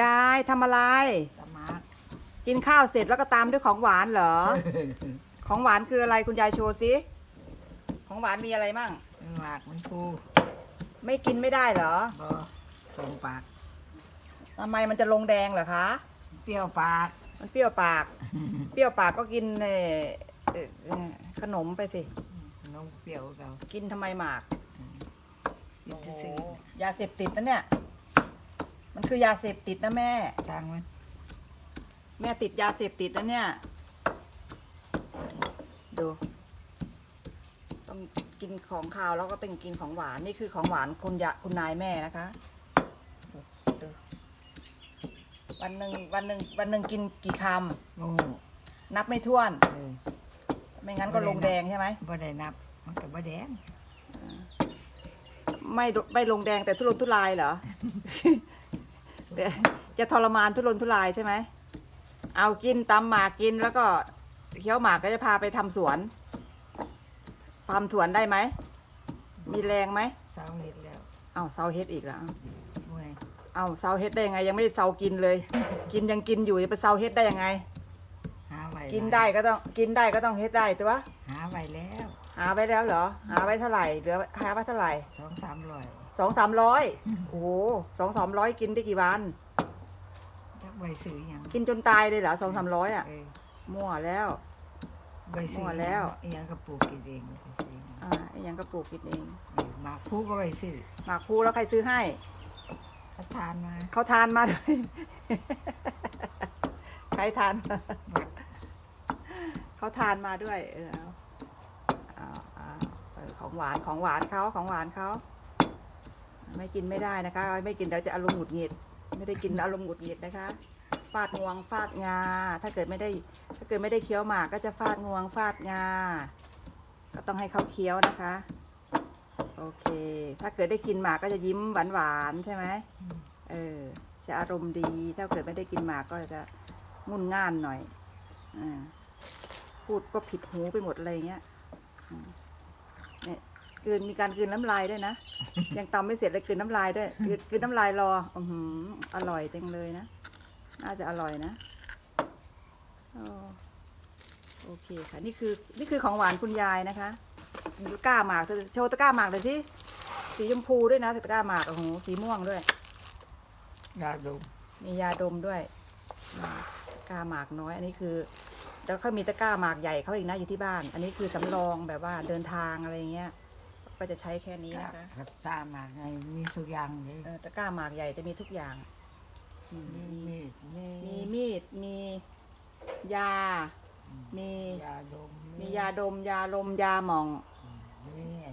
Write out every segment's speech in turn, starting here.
ยายทำอะไรตะมากกินข้าวเสร็จแล้วก็ตามด้วยของหวานเหรอ ของหวานคืออะไรคุณยายโชว์สิของหวานมีอะไรมั่งหมากมันฟูไม่กินไม่ได้เหรอบอส่งปาก ทำไมมันจะลงแดงเหรอคะ เปรี้ยวปาก มันเปรี้ยวปาก เปรี้ยวปากก็กินเอ่อเอ่อเอ่อขนมไปสิ น้องเปรี้ยวเรากินทำไมหมากกินซื่อยาเสพติดนะเนี่ย มันคือยาเสพติดนะแม่ๆสร้างมันแม่ติดยาเสพติดนะเนี่ย ดู ต้องกินของคาวแล้วก็ต้องกินของหวาน นี่คือของหวานคุณยะคุณนายแม่นะคะดูดูวันหนึ่งวันหนึ่งวันหนึ่งกินกี่คโอ้ำนับไม่ถ้วน เออไม่งั้นก็ลงแดงใช่ไหม บ่ได้นับ มันก็บ่แดงไม่ไม่ลงแดงแต่ทุรนทุรายเหรอ แต่จะทรมานทุรนทุรายใช่ไหม เอากินตำหมากกินแล้วก็เคี้ยวหมากก็จะพาไปทำสวนทำสวนได้ไหม มีแรงไหมเศร้าเห็ดแล้วเอาเซาเฮ็ดอีกแล้ว เมื่อยเอาเซาเฮ็ดได้ยังไง ยังไม่ได้เซากินเลย กินยังกินอยู่จะไปเซาเฮ็ดได้ยังไง หาไว้กินได้ก็ต้องกินได้ก็ต้องเฮ็ดได้ตัวหาไว้แล้วหาไว้แล้วเหรอ หาไว้เท่าไหร่เหลือหาไว้เท่าไหร่สองสามร้อย สองสามร้อยโอ้โหสองสามร้อยกินได้กี่วันจักใบซื้อหยังกินจนตายเลยเหรอสองสามร้อยอะเออมั่วแล้ว ใบซื้อหมดแล้ว อีหยังก็ปลูกกินเองใบซื้ออ่าไอ้ยังก็ปลูกกินเองเออหมากผู้ก็ใบซื้อหมากพลูแล้วใครซื้อให้ เขาทานมาเขาทานมาด้วย ใครทานมาหมักเขาทานมาด้วย เออเอาเอาเอาเออของหวานของหวานเขาของหวานเขา ไม่กินไม่ได้นะคะ ไม่กินเดี๋ยวจะอารมณ์หงุดหงิด ไม่ได้กินอารมณ์หงุดหงิดนะคะ ฟาดงวงฟาดงา ถ้าเกิดไม่ได้ ถ้าเกิดไม่ได้เคี้ยวหมากก็จะฟาดงวงฟาดงา ก็ต้องให้เขาเคี้ยวนะคะ โอเค ถ้าเกิดได้กินหมากก็จะยิ้มหวานหวานๆใช่ไหมเออ จะอารมณ์ดี ถ้าเกิดไม่ได้กินหมากก็จะงุนง่านหน่อย อ่า พูดก็ผิดหูไปหมดอะไรเงี้ย กลืนมีการกลืนน้ำลายด้วยนะ ยังตำไม่เสร็จเลยกลืนน้ำลายด้วยกลืนกลืนน้ำลายรออือหืออร่อยจังเลยนะ น่าจะอร่อยนะโอ้โอเคค่ะนี่คือนี่คือของหวานคุณยายนะคะตะกร้าหมากเธอโชว์ตะกร้าหมากเลยที่สีชมพูด้วยนะตะกร้าหมากโอ้โหสีม่วงด้วยยาดมมียาดมด้วยอืมตะกร้าหมากน้อย อันนี้คือแล้วเขามีตะกร้าหมากใหญ่เขาอีกนะอยู่ที่บ้าน อันนี้คือสำรองแบบว่าเดินทางอะไรเงี้ย ก็จะใช้แค่นี้นะคะครับตามมาไงมีทุกอย่างเลยเออตะกร้าหมากใหญ่จะมีทุกอย่างอืมมีมีมีดมีมีมีด มียา มี ยาดมมียาดม ยาลม ยาหมอง มีไอ้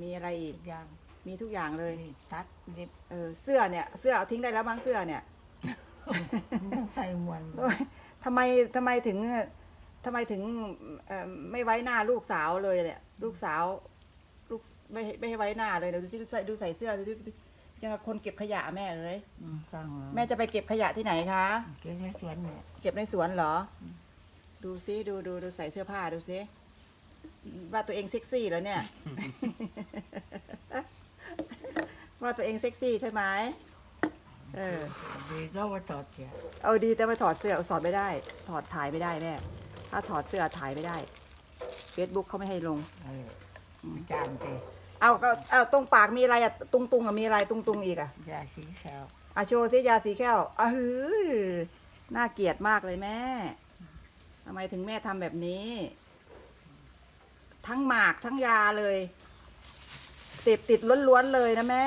มีอะไรอีก ทุกอย่างมีทุกอย่างเลย มีตัดเล็บเออ เสื้อเนี่ย เสื้อเอาทิ้งได้แล้วบ้างเสื้อเนี่ย ต้องใส่มวนทำไมทำไมถึงทำไมถึงเอ่อไม่ไว้หน้าลูกสาวเลยเนี่ย ลูกสาว ลูกไม่ให้ไม่ให้ไว้หน้าเลยเดี๋ยวดูสิดูใส่ดูใส่เสื้อดูสิดูสิยังกับคนเก็บขยะแม่เอ้ยอืมสร้างมาแม่จะไปเก็บขยะที่ไหนคะ เก็บในสวนเนี่ยเก็บในสวนเหรอ ดูซิดูดูดูใส่เสื้อผ้าดูซิว่าตัวเองเซ็กซี่เหรอเนี่ย ว่าตัวเองเซ็กซี่ใช่ไหมเออ ดีแล้วว่าจอดเสียเอาดีแต่มาถอดเสื้อสอดไม่ได้ ถอดถ่ายไม่ได้แม่ถ้าถอดเสื้อถ่ายไม่ได้เฟซบุ๊กเขาไม่ให้ลง เออ จานเตเอาก็เอาตรงปากมีอะไรอะตุงตุงอะมีอะไรตุงตุงอีกอะยาสีขาวอะโชว์ซิยาสีแก้วอะฮือน่าเกลียดมากเลยแม่ทำไมถึงแม่ทำแบบนี้ ทั้งหมากทั้งยาเลยเสพติดล้วนๆเลยนะแม่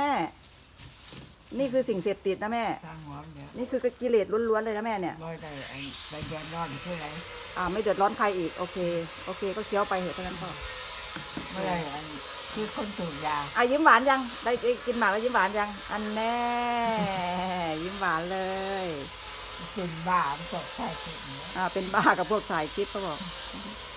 นี่คือสิ่งเสพติดนะแม่ สร้างหัวเนี่ยนี่คือกิเลสล้วนๆเลยนะแม่เนี่ยบ่ได้ไอ้ใบแดงร้อนใช่ไหมอ่าไม่เดือดร้อนใครอีก โอเค โอเค ก็เคี้ยวไปเหอะเท่านั้นก็ ไม่ได้ไอ้คือคนสูบยาอะยิ้มหวานยังได้ได้กินหมากแล้วยิ้มหวานยัง อันแน่ ยิ้มหวานเลยเป็นบ้ามันตกใช่ไหมอ่าเป็นบ้ากับพวกถ่ายคลิปเขาบอกเ